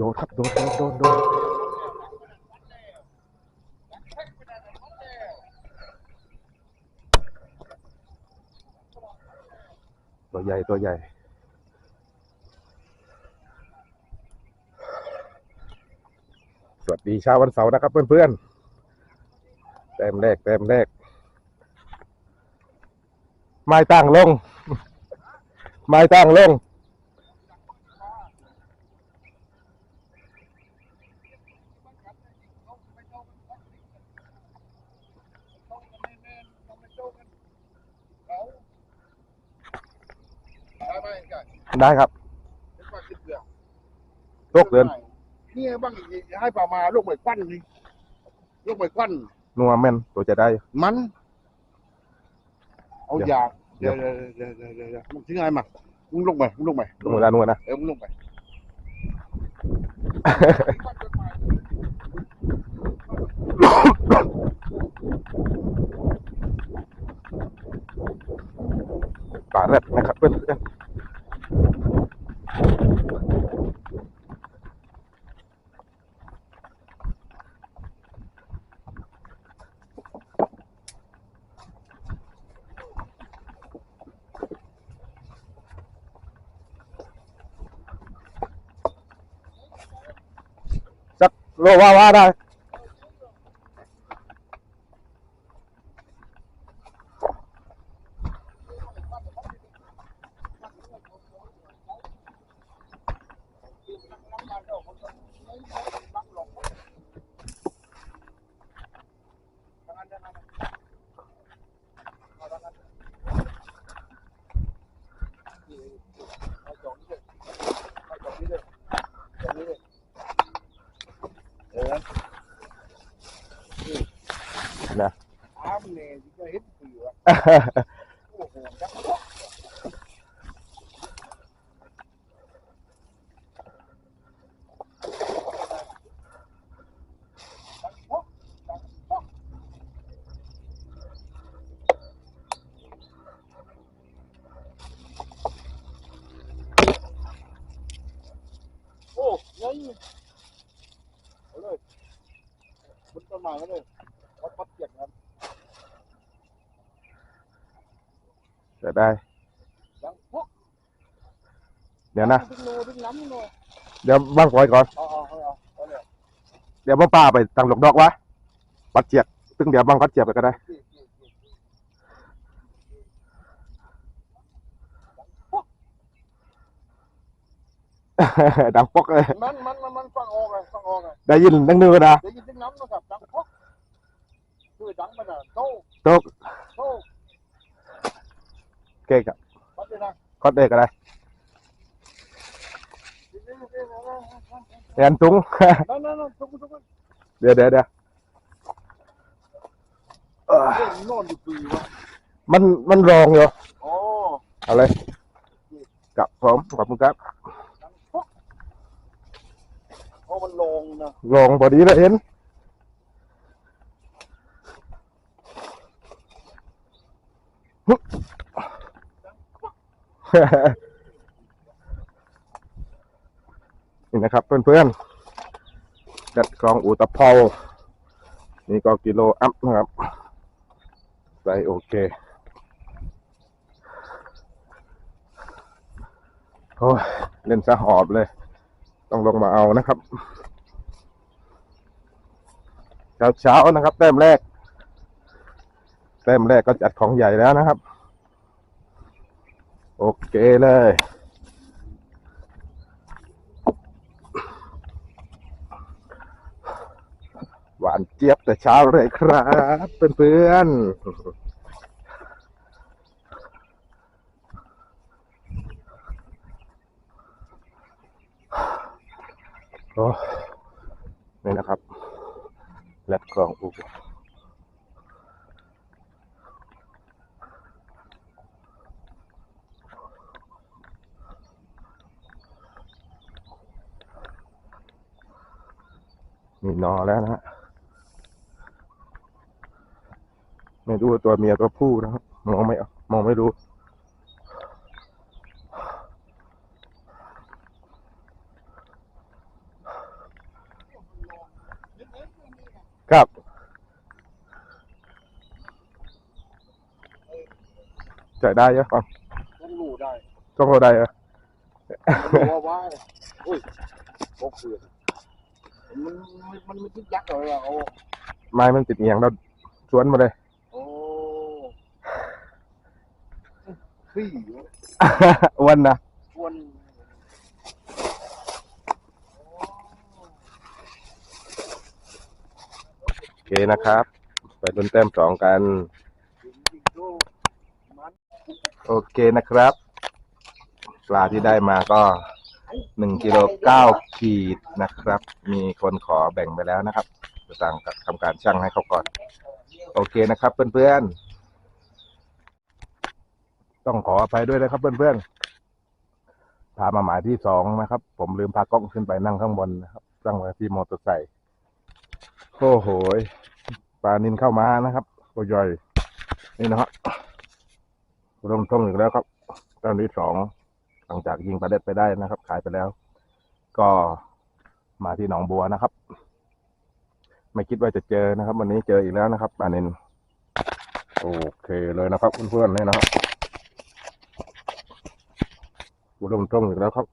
โดนครับโดนโดนโดนโดนตัวใหญ่ตัวใหญ่สวัสดีเช้าวันเสาร์นะครับเพื่อนๆแต้มแรกแต้มแรกไม้ตั้งลง ไม้ตั้งลง ได้ไหมกัน ได้ครับเป็นปลาคิดเดือดตกเดินนี่บ้างอีกให้ปลามาลูกเหมือนควันนี่ลูกเหมือนควันนัวแม่นตัวจะได้ มัน เอาเดี๋ยวอยากเดี๋เดี๋ยยววเดี๋ยวเดี๋ยวเดี๋ยวเดี๋ยวมึงทิ้งไงมามึงลงไปมึงลงไปนัวนะนัวนะเออมึงลงไปปลาแรดนะครับเพื่อน เพื่อนสักโลว่าว่าได้ เออ นะ ถามเนี่ยจะเห็นปีวะโอ้โหจัง โอ้ยงเอาเลย บนต้นเลยวัดวัดเกียรติครับจะได้ ยังพวกเดี๋ยวนะ ดึงโนดึงน้ำโนเดี๋ยวบ้างปล่อยก่อน เอาเอาเอาเอาเอาเลย เดี๋ยวบ้าป้าไปตังหลอกดอกวะปัดเจียกตึงเดี๋ยวบ้างปัดเจียกไปก็ได้ จี้จี้จี้ ดังปอกเลย มันมันมันมันฟังออกเลยฟังออกเลยได้ยินนังนือนะเดี๋ยวยินดึงน้ำนะครับดังพวกคือดังมันอะโตโตกโตเก่งอะวัดเลยนะก็ได้ก็ได้แอนตุงนั่นนั่นนั่นทุกทุกเดี๋ยวเดี๋ยวเดี๋ยวเอ้อเล่นโน่นอยู่ปีวะมันมันรองอยู่โอ้เอาเลยกับผมขอบคุณครับดังพวก โอ้มันลงนะรองพอดีแล้วเอ็นนี่นะครับเพื่อนๆกัดกรองอุตภเปานี่ก็กิโลอัพนะครับใส่โอเคโอ้เล่นซะหอบเลย ต้องลงมาเอานะครับ เช้าๆนะครับ แต้มแรก แต้มแรกก็จัดของใหญ่แล้วนะครับ โอเคเลยหวานเจี๊ยบแต่เช้าเลยครับเพื่อนๆ นี่นะครับแลดกรองอูมีนอแล้วนะฮะไม่รู้ว่าตัวเมียตัวผู้นะครับมองไม่มองไม่รู้ โครับ จ่ายได้เยอะครับต้องรู้ได้ต้องเราได้เหรอรู้ว่าว่าอุ้ยโอ้เกิดมันมันมันไม่คิดยักษ์เลยอะโอ้ไม้มันติดเอียงเราชวนมาเลยโอ้ขี้อ้วนนะชวนโอเคนะครับ ไปลุ้นแต้มสองกัน จริงจริงๆดูมัน โอเคนะครับ ปลาที่ได้มาก็หนึ่งกิโลเก้าขีดนะครับ มีคนขอแบ่งไปแล้วนะครับจะสั่งกับทำการชั่งให้เขาก่อน โอเคนะครับเพื่อนๆ ต้องขออภัยด้วยนะครับเพื่อนๆ พามาหมายที่สองนะครับ ผมลืมพากล้องขึ้นไปนั่งข้างบนนะครับตั้งไว้ที่มอเตอร์ไซค์โอ้โหปลานินเข้ามานะครับตัวใหญ่นี่นะฮะ เริ่มท่องอีกแล้วครับตอนที่สองหลังจากยิงปลาเด็ดไปได้นะครับ ขายไปแล้ว ก็มาที่หนองบัวนะครับ ไม่คิดว่าจะเจอนะครับ วันนี้เจออีกแล้วนะครับปลานินโอเคเลยนะครับเพื่อนๆนี่นะครับเริ่มท่องอีกแล้วครับ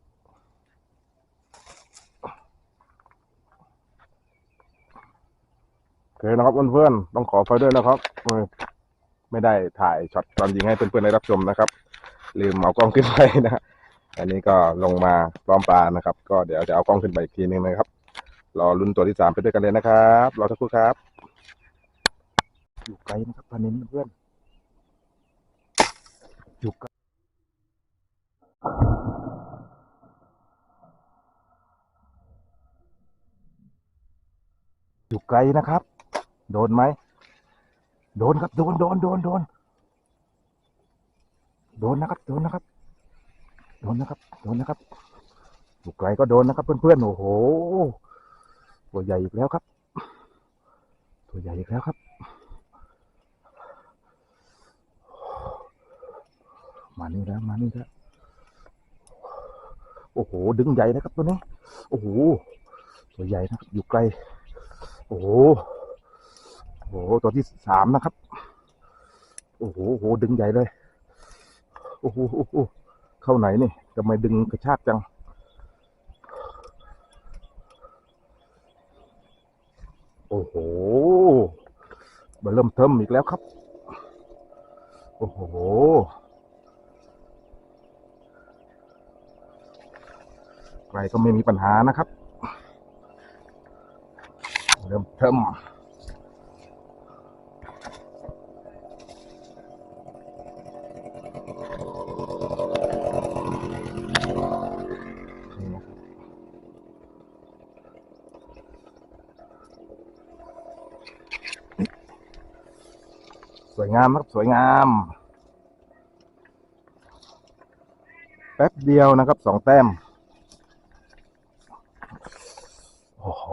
โอเคนะครับเพื่อนๆต้องขอไฟด้วยนะครับ ไม่ได้ถ่ายช็อตตอนยิงให้เพื่อนๆได้รับชมนะครับ ลืมเอากล้องขึ้นไปนะอันนี้ก็ลงมาพร้อมปลานะครับ ก็เดี๋ยวจะเอากล้องขึ้นไปอีกทีหนึงนะครับรอลุ้นตัวที่สามไปด้วยกันเลยนะครับรอสักครู่ครับ อยู่ไกลนะครับปลานินเพื่อนอยู่ไกลอยู่ไกลนะครับ โดนไหม โดนครับ โดน โดน โดน โดน โดนนะครับ โดนนะครับ โดนนะครับ โดนนะครับอยู่ไกลก็โดนนะครับ เพื่อนๆ โอ้โห ตัวใหญ่อีกแล้วครับ ตัวใหญ่อีกแล้วครับ มานี่แล้ว มานี่แล้ว โอ้โห ดึงใหญ่นะครับตัวนี้ โอ้โห ตัวใหญ่นะครับ อยู่ไกล โอ้โห โอ้โหตัวที่สามนะครับ โอ้โหโอ้โหดึงใหญ่เลยโอ้โหโอ้โหเข้าไหนนี่ทำไมดึงกระชากจัง โอ้โหมาเริ่มเทิมอีกแล้วครับ โอ้โหใครก็ไม่มีปัญหานะครับ เริ่มเทิมนี่นะครับสวย งามครับสวยงาม แป๊บเดียวนะครับสองแต้ม โอ้โห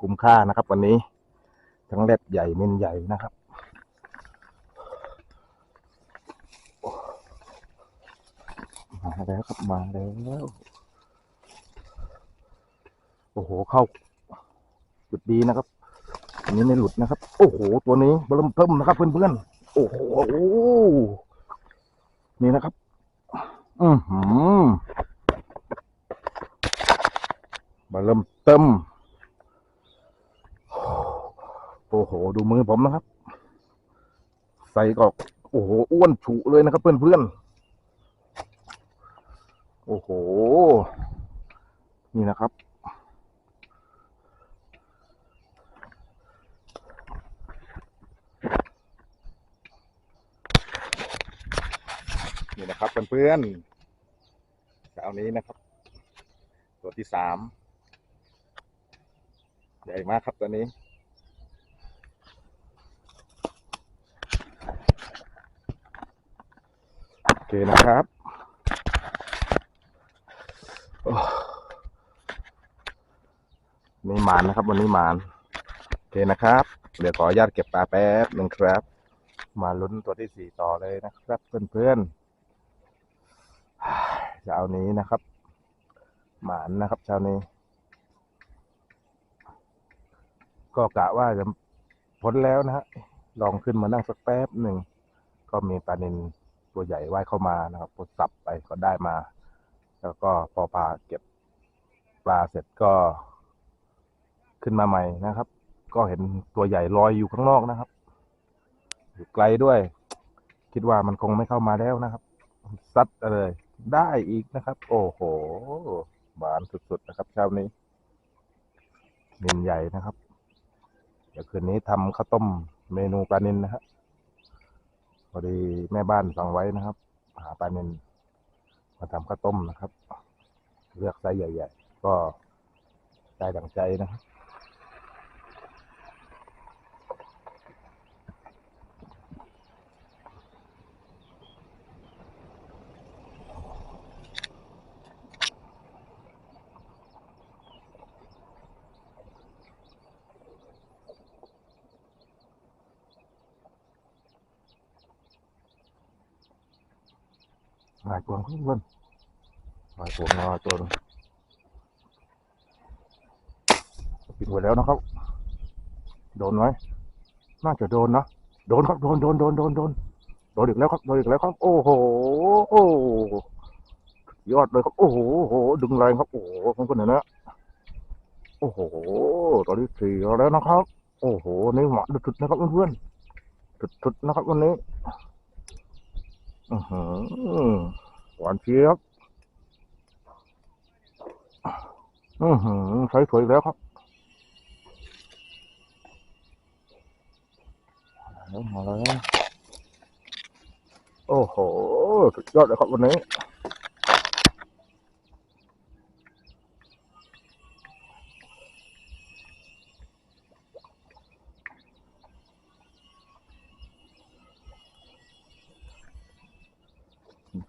คุ้มค่านะครับวันนี้ ทั้งเล็ดใหญ่เน้นใหญ่นะครับมาแล้วครับมาแล้วโอ้โหเข้าจุดดีนะครับ อันนี้ไม่หลุดนะครับ โอ้โห ตัวนี้เริ่มเพิ่มนะครับเพื่อนๆ โอ้โห นี่นะครับ อือหือมาเริ่มเติม โอ้โห ดูมือผมนะครับ ใส่ก็โอ้โห อ้วนฉุเลยนะครับ เพื่อนๆ โอ้โห นี่นะครับ นี่นะครับเพื่อนๆเช้านี้นะครับ ตัวที่สามใหญ่มากครับตัวนี้ โอเคนะครับนี่หมานนะครับ วันนี้หมานโอเคนะครับ เดี๋ยวขออนุญาตเก็บปลาแป๊บหนึ่งครับ มาลุ้นตัวที่สี่ต่อเลยนะครับ เพื่อนๆ เช้านี้นะครับ หมานนะครับเช้านี้ ก็กะว่าจะพ้นแล้วนะฮะลองขึ้นมานั่งสักแป๊บหนึ่ง ก็มีปลานินตัวใหญ่ว่ายเข้ามานะครับพอสับไปก็ได้มา แล้วก็พอปลาเก็บปลาเสร็จก็ขึ้นมาใหม่นะครับ ก็เห็นตัวใหญ่ลอยอยู่ข้างนอกนะครับ อยู่ไกลด้วย คิดว่ามันคงไม่เข้ามาแล้วนะครับซัดเลย ได้อีกนะครับ โอ้โหหวานสุดๆนะครับเช้านี้นินใหญ่นะครับ เดี๋ยวคืนนี้ทำข้าวต้มเมนูปลานินนะฮะพอดีแม่บ้านสั่งไว้นะครับ หาปลานินมาทำข้าวต้มนะครับ เลือกไซส์ใหญ่ ๆ ก็ได้ดังใจนะครับ ตัวเพื่อนหลาตัวหลายตัวปิดไว้แล้วนะครับ โดนไหมน่าจะโดนนะโดนครับโดนโดนโดนโดนโดนโดนอีกแล้วครับโดนอีกแล้วครับ โอ้โหโอ้ยอดเลยครับ โอ้โหโหดึงแรงครับ โอ้โหเพื่อนๆเห็นนะโอ้โห ตอนนี้สี่แล้วนะครับ โอ้โหนี่หมาสุดนะครับเพื่อนๆสุดๆนะครับวันนี้ อือหือ หวานเจี๊ยบอือหือใช้สวยแล้วครับแล้วมาแล้วโอ้โหสุดยอดเลยครับวันนี้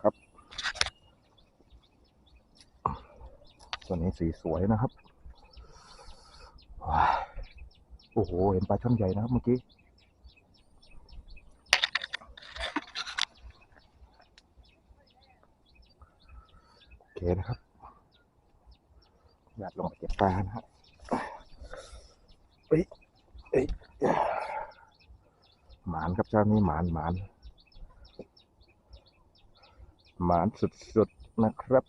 ครับ ตัวนี้สีสวยนะครับว้ายโอ้โห เห็นปลาช่อนใหญ่นะครับเมื่อกี้ โอเคนะครับอยากลงไปเก็บปลานะครับเอ้ยเอ้ยหมานครับเจ้านี้หมานหมานหมานสุดๆนะครับ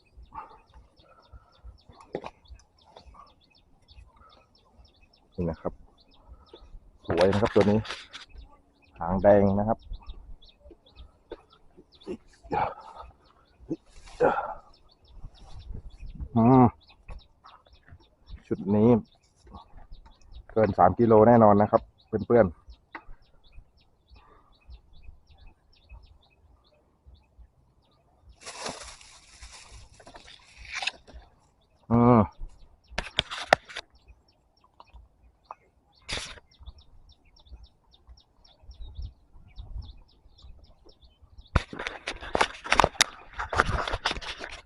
นี่นะครับ สวยนะครับตัวนี้ หางแดงนะครับชุดนี้ เกินสามกิโลแน่นอนนะครับ เพื่อนๆอืม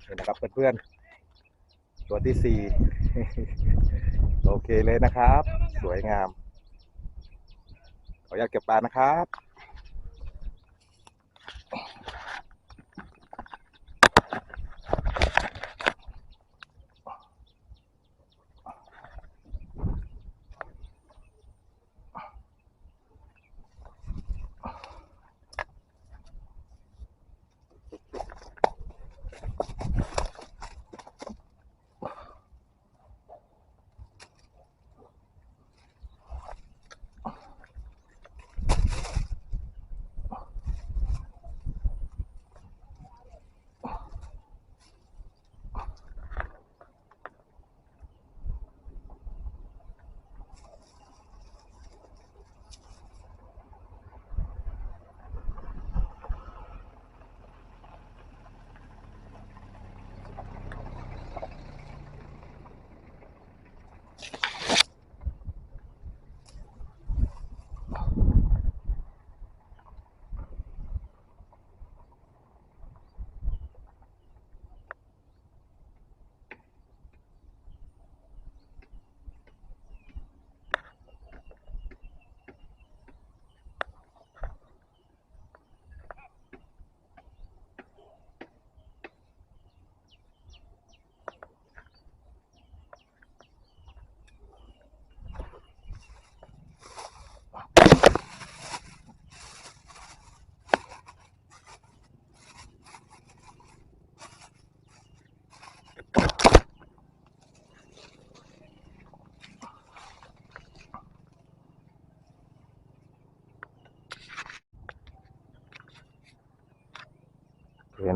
นี่นะครับเพื่อนๆตัว ที่สี่โอเคเลยนะครับ สวยงาม ขออยากเก็บปลานะครับ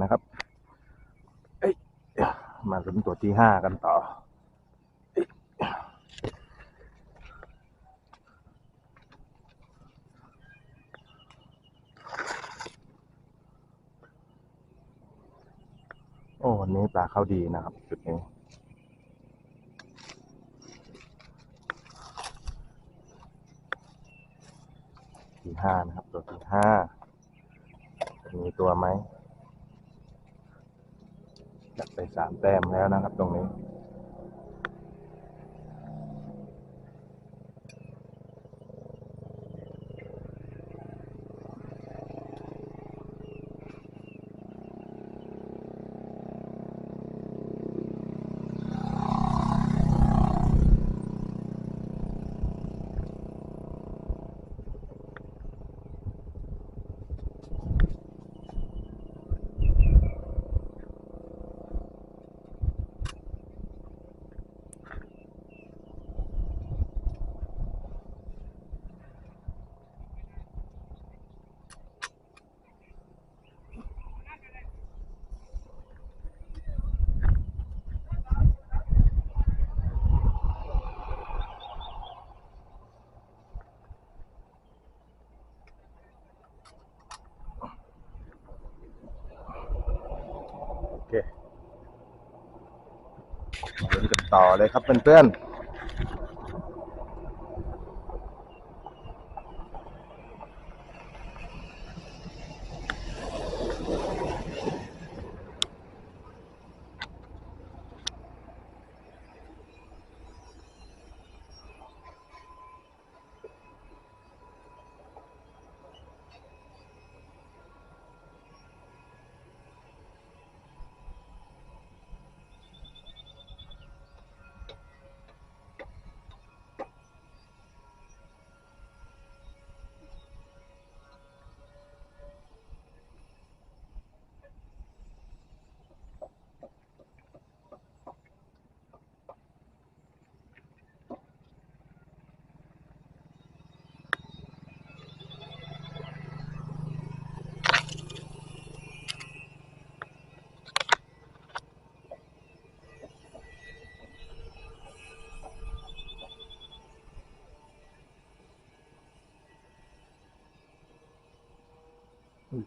นะครับเอ้ยมาลุ้นตัวที่ห้ากันต่อ โอ้วันนี้ปลาเข้าดีนะครับ จุดนี้ที่ห้านะครับ ตัวที่ห้ามีตัวไหม จัดไปสามแต้มแล้วนะครับตรงนี้ ต่อเลยครับเพื่อนๆ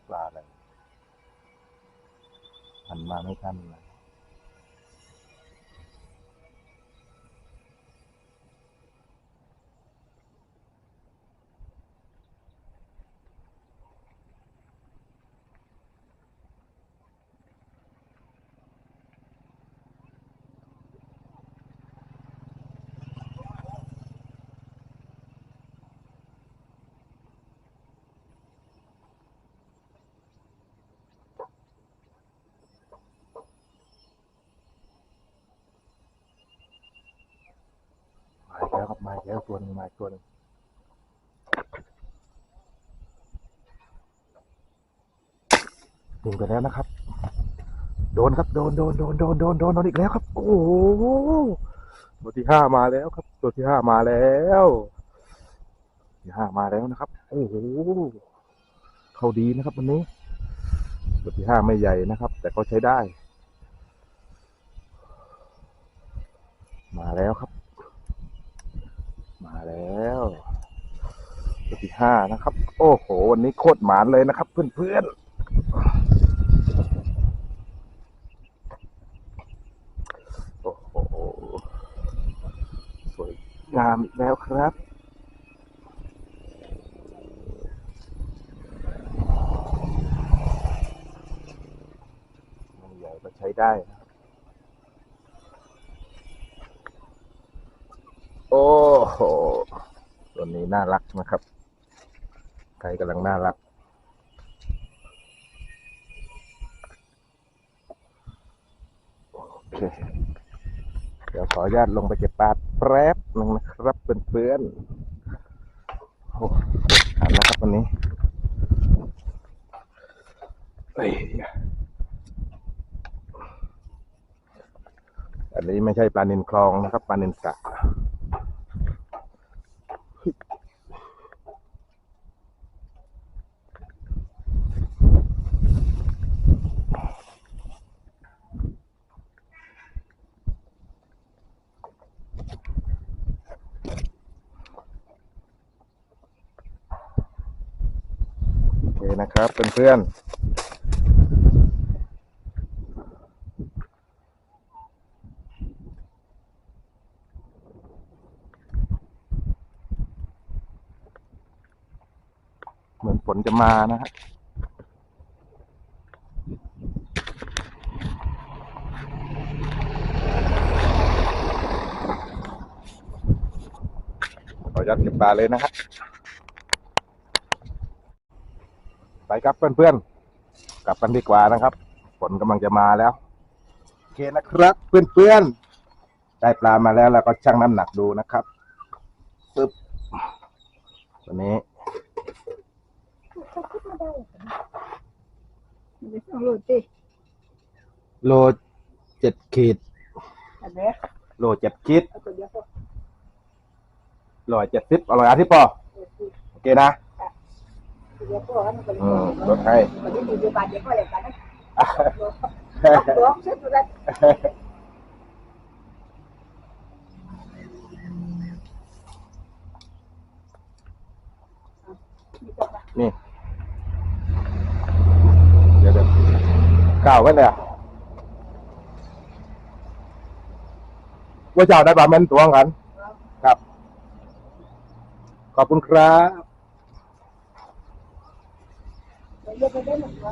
ปลาอะไรหันมาไม่ทันนะยมาอีกแล้วครับ มาแล้วตัวหนึงมาตัวหนึงยิงไปแล้วนะครับ โดนครับ โดนโดนโดนโดนโดนโดนโดนอีกแล้วครับ โอ้โหตัวที่ห้ามาแล้วครับ ตัวที่ห้ามาแล้วที่ห้ามาแล้วนะครับ โอ้โหเขาดีนะครับวันนี้ตัวที่ห้าไม่ใหญ่นะครับ แต่เขาใช้ได้ มาแล้วครับ มาแล้วตัวที่ห้านะครับ โอ้โห วันนี้โคตรหมานเลยนะครับ เพื่อนๆ โอ้โห สวยงามอีกแล้วครับไม่ใหญ่ก็ใช้ได้นะครับ โอ้โห ตัวนี้น่ารักนะครับ ใครกำลังน่ารัก โอเค เดี๋ยวขออนุญาตลงไปเก็บปลาแป๊บหนึ่งนะครับเพื่อนๆโอ้หันนะครับวันนี้เอ้ยอันนี้ไม่ใช่ปลานินคลองนะครับปลานินสระ เครับเพื่อนๆเหมือนฝนจะมานะฮะขอยัดเก็บปลาเลยนะฮะ ไปครับเพื่อนๆ กลับกันดีกว่านะครับ ฝนกำลังจะมาแล้ว โอเคนะครับ เพื่อนๆ ได้ปลามาแล้วแล้วก็ชั่งน้ำหนักดูนะครับปึ๊บตัวนี้ไม่ต้องรู้สิโลเจ็ดขีดอันนี้โลเจ็ดขีดเอาตัวเดียวก็ร้อยเจ็ดสิบอร่อยอาทิตย์ปอโอเคนะ อืมลดให้วันนี้อยู่บ้านเดียวก็อย่างกันนะตัวเช็ดดูแลนี่เดี๋ยวเดี๋ยวก้าวกันเลยอะว่าเจ้าได้ปลาเม้นตัวกัน ครับ ขอบคุณครับ ตัว เดียวก็ได้หมดตัว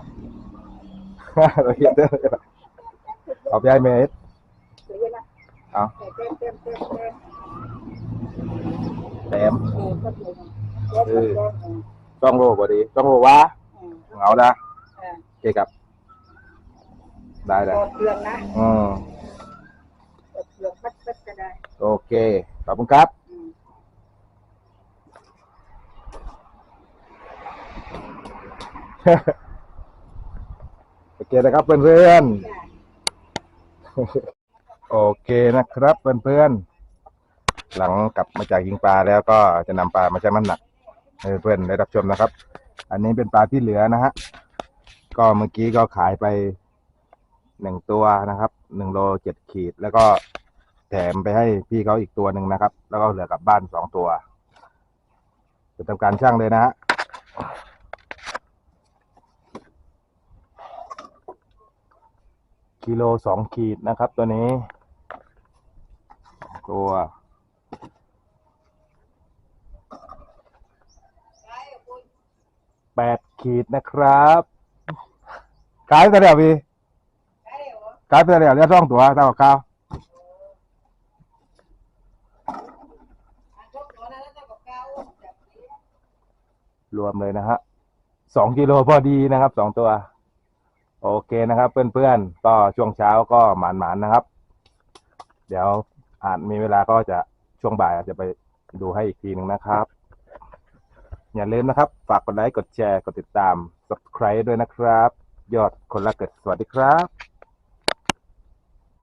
เราเขียนเด้อขอบยายเมย์ตัวเดียวนะเอาเต็มเต็มเต็มเต็มแถมเออก็เลยเต็มเต็มเต็มต้องโลพอดีต้องโลวะเออเหงานะเออโอเคครับ ได้ได้กดเรืองนะอืมกดเรืองปัดปัดก็ได้ โอเค ขอบคุณครับ อืม โอเคนะครับเพื่อนๆ โอเคนะครับเพื่อนๆ หลังกลับมาจากยิงปลาแล้วก็จะนำปลามาชั่งน้ำหนักให้เพื่อนๆได้รับชมนะครับ อันนี้เป็นปลาที่เหลือนะฮะ ก็เมื่อกี้ก็ขายไปหนึ่งตัวนะครับ หนึ่งโลเจ็ดขีด แล้วก็แถมไปให้พี่เขาอีกตัวหนึ่งนะครับ แล้วก็เหลือกลับบ้านสองตัวจะทำการชั่งเลยนะฮะ กิโลสองขีดนะครับ ตัวนี้ ตัว แปดขีดนะครับขายไปแล้วพี่ขายไปแล้วเรียกร่องตัวเท่ากับข้าวรวมเลยนะฮะสองกิโลพอดีนะครับสองตัว โอเคนะครับ เพื่อนๆก็ช่วงเช้าก็หมานๆนะครับ เดี๋ยวอาจมีเวลาก็จะช่วงบ่ายอาจจะไปดูให้อีกทีหนึ่งนะครับ อย่าลืมนะครับ ฝากกดไลค์กดแชร์กดติดตาม subscribe ด้วยนะครับ ยอดคนละเกิดสวัสดีครับ